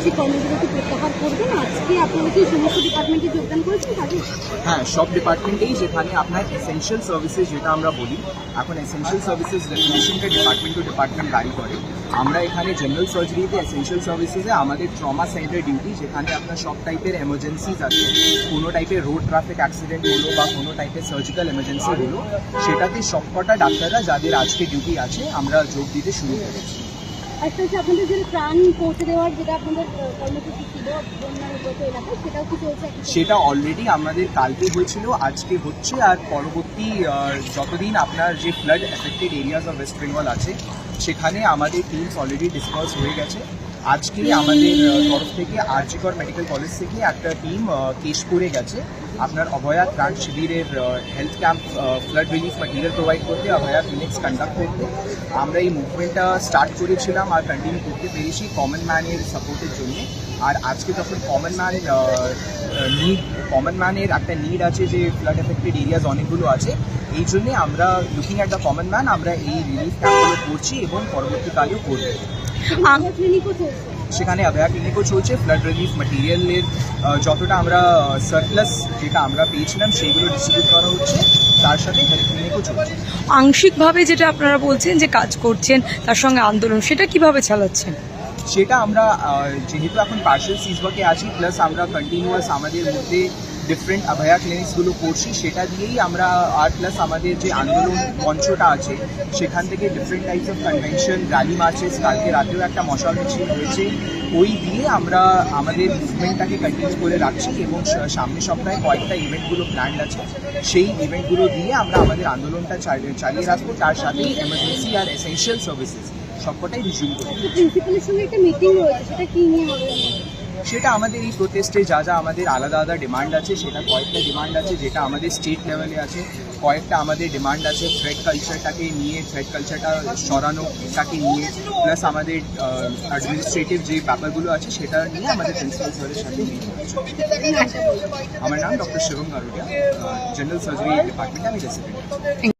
বার্ষিক কর্মবিরতি প্রত্যাহার করবেন আজকে আপনারা কি সমস্ত ডিপার্টমেন্টে যোগদান করেছেন কাজে হ্যাঁ সব ডিপার্টমেন্টেই যেখানে আপনার এসেনশিয়াল সার্ভিসেস যেটা আমরা বলি, এখন এসেনশিয়াল সার্ভিসেস ডেফিনেশনটা ডিপার্টমেন্ট টু ডিপার্টমেন্ট ভ্যারি করে। আমরা এখানে জেনারেল সার্জারিতে এসেনশিয়াল সার্ভিসেসে আমাদের ট্রমা সেন্টার ডিউটি যেখানে আপনার সব টাইপের এমার্জেন্সিজ আছে। কোনো টাইপের রোড ট্রাফিক অ্যাক্সিডেন্ট হলো বা কোনো টাইপের সার্জিক্যাল এমার্জেন্সি হলো, সেটাতে সবকটা ডাক্তাররা যাদের আজকে ডিউটি আছে, আমরা যোগ দিতে শুরু করেছি। একটা হচ্ছে আপনাদের যে ত্রাণ পৌঁছে দেওয়ার যেটা আপনাদের কর্মসূচি ছিল সেটা অলরেডি আমাদের কালকে হয়েছিল, আজকে হচ্ছে, আর পরবর্তী যতদিন আপনার যে flood affected areas of West Bengal আছে, সেখানে আমাদের টিমস অলরেডি ডিসকাস হয়ে গেছে। আজকে আমাদের তরফ থেকে আরজিকর মেডিকেল কলেজ থেকে একটা টিম কেশপুরে গেছে। আপনার অভয়া ত্রাণ শিবিরের health camp flood relief material provide করতে, অভয়া ক্লিনিক্স কন্ডাক্ট করতে। আমরা এই মুভমেন্টটা স্টার্ট করেছিলাম আর কন্টিনিউ করতে পেরেছি কমন ম্যানের সাপোর্টের জন্য। আর আজকে যখন কমন ম্যান নিড কমন ম্যানের একটা নিড আছে যে ফ্লাড এফেক্টেড এরিয়াজ অনেকগুলো আছে, এই জন্যে আমরা looking at the common man আমরা এই রিলিফ ক্যাম্পগুলো করছি এবং পরবর্তীকালেও করব। সেখানে অভয়া ক্লিনিকও চলছে ফ্লাড রিলিফ ম্যাটেরিয়ালের যতটা আমরা সারপ্লাস যেটা আমরা পেয়েছিলাম সেইগুলো ডিস্ট্রিবিউট করা হচ্ছে তার সাথে হেলথ ক্লিনিকও চলছে। আংশিকভাবে যেটা আপনারা বলছেন যে কাজ করছেন তার সঙ্গে আন্দোলন সেটা কীভাবে চালাচ্ছেন? সেটা আমরা যেহেতু এখন পার্সেল সিজওয়ার্কে আছি প্লাস আমরা কন্টিনিউয়াস আমাদের মধ্যে ডিফারেন্ট অভয়া ক্লিনিক্সগুলো করছি, সেটা দিয়েই আমরা আর প্লাস আমাদের যে আন্দোলন মঞ্চটা আছে, সেখান থেকে different types of convention rally marches কালকে রাতেও একটা মশাল মিছিল হয়েছে, ওই দিয়ে আমরা আমাদের মুভমেন্টটাকে কন্টিনিউ করে রাখছি এবং সামনের সপ্তাহে কয়েকটা ইভেন্টগুলো প্ল্যান্ড আছে, সেই ইভেন্টগুলো দিয়ে আমরা আমাদের আন্দোলনটা চালিয়ে রাখব, তার সাথে এমার্জেন্সি আর এসেনশিয়াল সার্ভিসেস সবকটাই রিজিউম করব। প্রিন্সিপালের সঙ্গে একটা মিটিং রয়েছে, সেটা নিয়ে সেটা আমাদের এই প্রোটেস্টে যা যা আমাদের আলাদা আলাদা ডিমান্ড আছে, সেটা কয়েকটা ডিমান্ড আছে যেটা আমাদের স্টেট লেভেলে আছে কয়েকটা আমাদের ডিমান্ড আছে থ্রেড কালচারটাকে নিয়ে থ্রেড কালচারটা সরানোটাকে নিয়ে প্লাস আমাদের অ্যাডমিনিস্ট্রেটিভ যে ব্যাপারগুলো আছে সেটা নিয়ে আমাদের প্রিন্সিপাল স্যারের সাথে। আমার নাম doctor Shivam Garudia general surgery ডিপার্টমেন্টে আমি রেসিডেন্ট